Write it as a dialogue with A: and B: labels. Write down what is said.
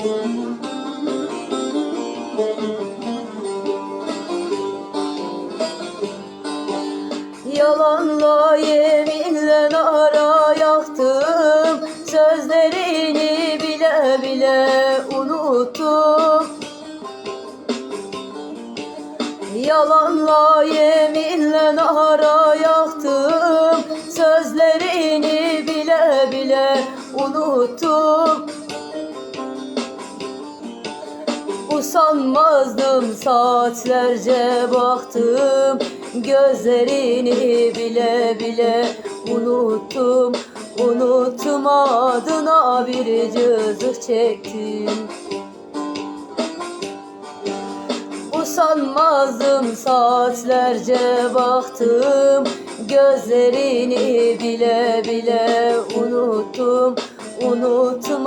A: Yalanla yeminle ara yaktım Sözlerini bile bile unuttum. Yalanla yeminle ara yaktım Sözlerini bile bile unuttum Usanmazdım saatlerce baktım Gözlerini bile bile unuttum. Unuttum adına bir cızık çektim. Usanmazdım. Saatlerce baktım Gözlerini bile bile unuttum. Unuttum